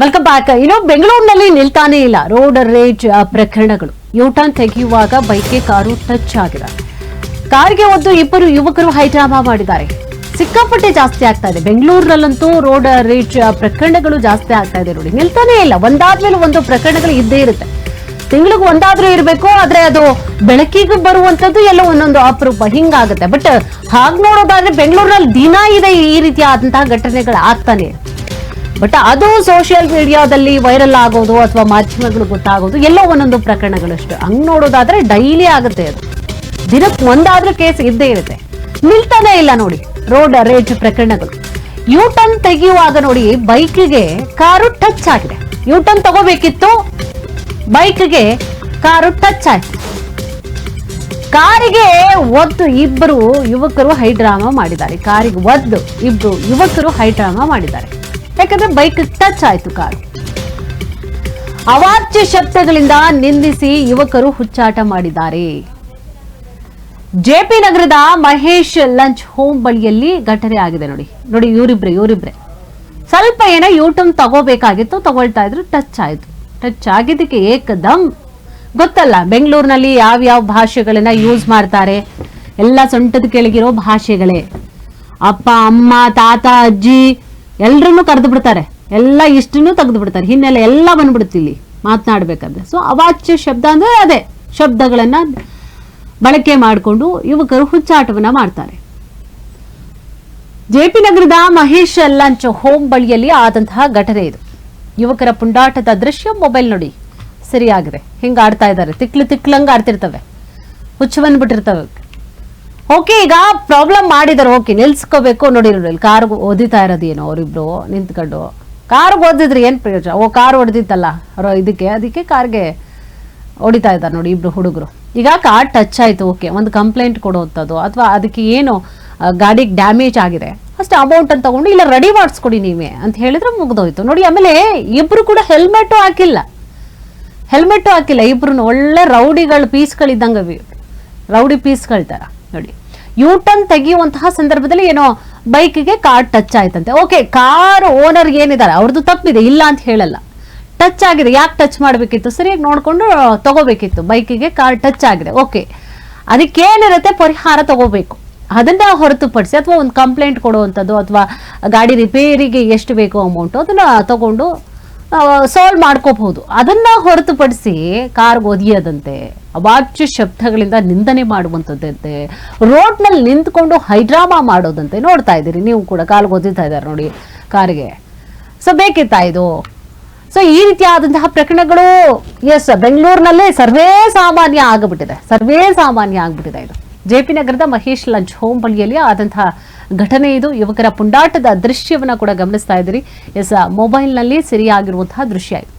Welcome back ಇನ್ನು ಬೆಂಗಳೂರಿನಲ್ಲಿ ನಿಲ್ತಾನೇ ಇಲ್ಲ. ರೋಡ್ ರೇಜ್ ಪ್ರಕರಣಗಳು. ಯೂಟರ್ನ್ ತೆಗೆಯುವಾಗ ಬೈಕ್ಗೆ ಕಾರು ಟಚ್ ಆಗಿದೆ. ಕಾರಿಗೆ ಒಂದು ಇಬ್ಬರು ಯುವಕರು ಹೈಡ್ರಾಮಾ ಮಾಡಿದ್ದಾರೆ. ಸಿಕ್ಕಾಪಟ್ಟೆ ಜಾಸ್ತಿ ಆಗ್ತಾ ಇದೆ. ಬೆಂಗಳೂರಿನಲ್ಲಂತೂ ರೋಡ್ ರೇಜ್ ಪ್ರಕರಣಗಳು ಜಾಸ್ತಿ ಆಗ್ತಾ ಇದೆ ನೋಡಿ. ನಿಲ್ತಾನೇ ಇಲ್ಲ. ಒಂದಾದ್ಮೇಲೆ ಒಂದು ಪ್ರಕರಣಗಳು ಇದ್ದೇ ಇರುತ್ತೆ. ತಿಂಗಳಿಗೆ ಒಂದಾದ್ರೂ ಇರಬೇಕು, ಆದ್ರೆ ಅದು ಬೆಳಕಿಗೆ ಬರುವಂತದ್ದು ಎಲ್ಲ ಒಂದೊಂದು ಅಪರೂಪ. ಹಿಂಗಾಗುತ್ತೆ. ಬಟ್ ಹಾಗೆ ನೋಡೋದಾದ್ರೆ ಬೆಂಗಳೂರಿನಲ್ಲಿ ದಿನ ಇದೆ ಈ ರೀತಿಯಾದಂತಹ ಘಟನೆಗಳು ಆಗ್ತಾನೆ. ಬಟ್ ಅದು ಸೋಷಿಯಲ್ ಮೀಡಿಯಾದಲ್ಲಿ ವೈರಲ್ ಆಗೋದು ಅಥವಾ ಮಾಧ್ಯಮಗಳು ಗೊತ್ತಾಗೋದು, ಎಲ್ಲೋ ಒಂದೊಂದು ಪ್ರಕರಣಗಳಷ್ಟು. ಹಂಗ್ ನೋಡೋದಾದ್ರೆ ಡೈಲಿ ಆಗುತ್ತೆ ಅದು. ದಿನಕ್ಕೆ ಒಂದಾದ್ರೂ ಕೇಸ್ ಇದ್ದೇ ಇರುತ್ತೆ. ನಿಲ್ತಾನೆ ಇಲ್ಲ ನೋಡಿ ರೋಡ್ ರೇಜ್ ಪ್ರಕರಣಗಳು. ಯೂ ಟರ್ನ್ ತೆಗೆಯುವಾಗ ನೋಡಿ ಬೈಕ್ಗೆ ಕಾರು ಟಚ್ ಆಗಿದೆ. ಯೂ ಟರ್ನ್ ತಗೋಬೇಕಿತ್ತು ಬೈಕ್ಗೆ ಕಾರು ಟಚ್ ಆಯ್ತು. ಕಾರಿಗೆ ಒದ್ದು ಇಬ್ಬರು ಯುವಕರು ಹೈಡ್ರಾಮಾ ಮಾಡಿದ್ದಾರೆ. ಕಾರಿಗೆ ಒದ್ದು ಇಬ್ಬರು ಯುವಕರು ಹೈಡ್ರಾಮಾ ಮಾಡಿದ್ದಾರೆ. ಯಾಕಂದ್ರೆ ಬೈಕ್ ಟಚ್ ಆಯ್ತು ಕಾರು. ಅವಾಚ್ಯ ಶಬ್ದಗಳಿಂದ ನಿಂದಿಸಿ ಯುವಕರು ಹುಚ್ಚಾಟ ಮಾಡಿದ್ದಾರೆ. ಜೆಪಿ ನಗರದ ಮಹೇಶ್ ಲಂಚ್ ಹೋಮ್ ಬಳಿಯಲ್ಲಿ ಘಟನೆ ಆಗಿದೆ ನೋಡಿ. ನೋಡಿ, ಇವರಿಬ್ರೆ ಇವರಿಬ್ರೆ. ಸ್ವಲ್ಪ ಏನೋ ಯೂಟ್ಯೂಬ್ ತಗೋಬೇಕಾಗಿತ್ತು, ತಗೊಳ್ತಾ ಇದ್ರು ಟಚ್ ಆಯ್ತು. ಟಚ್ ಆಗಿದ್ದಕ್ಕೆ ಏಕದಮ್ ಗೊತ್ತಲ್ಲ, ಬೆಂಗಳೂರಿನಲ್ಲಿ ಯಾವ್ಯಾವ ಭಾಷೆಗಳನ್ನ ಯೂಸ್ ಮಾಡ್ತಾರೆ, ಎಲ್ಲ ಸೊಂಟದ ಕೆಳಗಿರೋ ಭಾಷೆಗಳೇ. ಅಪ್ಪ, ಅಮ್ಮ, ತಾತ, ಅಜ್ಜಿ ಎಲ್ರನ್ನೂ ಕರೆದು ಬಿಡ್ತಾರೆ. ಎಲ್ಲ ಇಷ್ಟನ್ನು ತೆಗೆದು ಬಿಡ್ತಾರೆ. ಹಿನ್ನೆಲೆ ಎಲ್ಲ ಬಂದ್ಬಿಡುತ್ತೆ ಇಲ್ಲಿ ಮಾತನಾಡ್ಬೇಕಾದ್ರೆ. ಸೊ ಅವಾಚ್ಯ ಶಬ್ದ ಅಂದ್ರೆ ಅದೇ. ಶಬ್ದಗಳನ್ನ ಬಳಕೆ ಮಾಡಿಕೊಂಡು ಯುವಕರು ಹುಚ್ಚಾಟವನ್ನ ಮಾಡ್ತಾರೆ. ಜೆಪಿ ನಗರದ ಮಹೇಶ್ ಲಂಚ್ ಹೋಮ್ ಬಳಿಯಲ್ಲಿ ಆದಂತಹ ಘಟನೆ ಇದು. ಯುವಕರ ಪುಂಡಾಟದ ದೃಶ್ಯ ಮೊಬೈಲ್ ನೋಡಿ. ಸರಿಯಾಗಿದೆ. ಹಿಂಗ ಆಡ್ತಾ ಇದ್ದಾರೆ? ತಿಕ್ಲು ತಿಕ್ಲಂಗ ಆಡ್ತಿರ್ತವೆ. ಹುಚ್ಚು ಬಂದ್ಬಿಟ್ಟಿರ್ತವೆ. ಓಕೆ, ಈಗ ಪ್ರಾಬ್ಲಮ್ ಮಾಡಿದಾರೆ ಓಕೆ, ನಿಲ್ಸ್ಕೋಬೇಕು. ನೋಡಿ ನೋಡಿ ಕಾರ್ ಓದಿತಾ ಇರೋದೇನೋ ಅವರಿಬ್ರು. ನಿಂತ್ಕೊಂಡು. ಕಾರ್ ಓದಿದ್ರೆ ಏನು ಪ್ರಯೋಜನ? ಓ, ಕಾರ್ ಹೊಡೆದಿತ್ತಲ್ಲ ಇದಕ್ಕೆ, ಅದಕ್ಕೆ ಕಾರ್ಗೆ ಹೊಡಿತಾ ಇದ್ದಾರೆ ನೋಡಿ, ಇಬ್ರು ಹುಡುಗರು. ಈಗ ಕಾರ್ ಟಚ್ ಆಯಿತು. ಓಕೆ, ಒಂದು ಕಂಪ್ಲೇಂಟ್ ಕೊಡುವಂಥದ್ದು ಅಥವಾ ಅದಕ್ಕೆ ಏನು ಗಾಡಿಗೆ ಡ್ಯಾಮೇಜ್ ಆಗಿದೆ. ಅಷ್ಟು ಅಮೌಂಟ್ ಅಂತ ತಗೊಂಡು ಇಲ್ಲ ರೆಡಿ ಮಾಡಿಸ್ಕೊಡಿ ನೀವೇ ಅಂತ ಹೇಳಿದ್ರೆ ಮುಗ್ದೋಯ್ತು. ನೋಡಿ, ಆಮೇಲೆ ಇಬ್ರು ಕೂಡ ಹೆಲ್ಮೆಟ್ ಹಾಕಿಲ್ಲ. ಹೆಲ್ಮೆಟ್ ಹಾಕಿಲ್ಲ. ಇಬ್ರು ಒಳ್ಳೆ ರೌಡಿಗಳು ಪೀಸ್ಗಳಿದ್ದಂಗೆ ರೌಡಿ ಪೀಸ್ಗಳ ಥರ ನೋಡಿ. ಯೂ ಟರ್ನ್ ತೆಗೆಯುವಂತಹ ಸಂದರ್ಭದಲ್ಲಿ ಏನೋ ಬೈಕ್ಗೆ ಕಾರ್ ಟಚ್ ಆಯ್ತಂತೆ. ಓಕೆ ಕಾರ್ ಓನರ್ ಏನಿದ್ದಾರೆ? ಅವ್ರದ್ದು ತಪ್ಪಿದೆ, ಇಲ್ಲ ಅಂತ ಹೇಳಲ್ಲ. ಟಚ್ ಆಗಿದೆ, ಯಾಕೆ ಟಚ್ ಮಾಡಬೇಕಿತ್ತು? ಸರಿಯಾಗಿ ನೋಡಿಕೊಂಡು ತಗೋಬೇಕಿತ್ತು. ಬೈಕಿಗೆ ಕಾರ್ ಟಚ್ ಆಗಿದೆ. ಓಕೆ ಅದಕ್ಕೇನಿರುತ್ತೆ ಪರಿಹಾರ ತಗೋಬೇಕು. ಅದನ್ನ ಹೊರತುಪಡಿಸಿ, ಅಥವಾ ಒಂದು ಕಂಪ್ಲೇಂಟ್ ಕೊಡುವಂಥದ್ದು, ಅಥವಾ ಗಾಡಿ ರಿಪೇರಿಗೆ ಎಷ್ಟು ಬೇಕು ಅಮೌಂಟು ಅದನ್ನ ತಗೊಂಡು ಸಾಲ್ವ್ ಮಾಡ್ಕೋಬಹುದು. ಅದನ್ನ ಹೊರತುಪಡಿಸಿ ಕಾರ್ ಒದಿಯದಂತೆ. ಅವಾಚ್ಯ ಶಬ್ದಗಳಿಂದ ನಿಂದನೆ ಮಾಡುವಂಥದ್ದಂತೆ, ರೋಡ್ನಲ್ಲಿ ನಿಂತ್ಕೊಂಡು ಹೈಡ್ರಾಮಾ ಮಾಡೋದಂತೆ ನೋಡ್ತಾ ಇದ್ದೀರಿ. ನೀವು ಕೂಡ ಕಾಲು ಒದಿತಾ ಇದ್ದಾರೆ ನೋಡಿ ಕಾರಿಗೆ. ಸೊ ಬೇಕಿತ್ತಾ ಇದು? ಸೊ ಈ ರೀತಿಯಾದಂತಹ ಪ್ರಕರಣಗಳು ಎಸ್ ಬೆಂಗಳೂರಿನಲ್ಲೇ ಸರ್ವೇ ಸಾಮಾನ್ಯ ಆಗಿಬಿಟ್ಟಿದೆ. ಸರ್ವೇ ಸಾಮಾನ್ಯ ಆಗಿಬಿಟ್ಟಿದೆ ಇದು. ಜೆ ಪಿ ನಗರದ ಮಹೇಶ್ ಲಂಚ್ ಹೋಮ್ ಬಳಿಯಲ್ಲಿ ಆದಂತಹ ಘಟನೆ ಇದು. ಯುವಕರ ಪುಂಡಾಟದ ದೃಶ್ಯವನ್ನು ಕೂಡ ಗಮನಿಸ್ತಾ ಇದ್ದೀರಿ. ಎಸ್ ಮೊಬೈಲ್ನಲ್ಲಿ ಸರಿಯಾಗಿರುವಂತಹ ದೃಶ್ಯ ಇದು.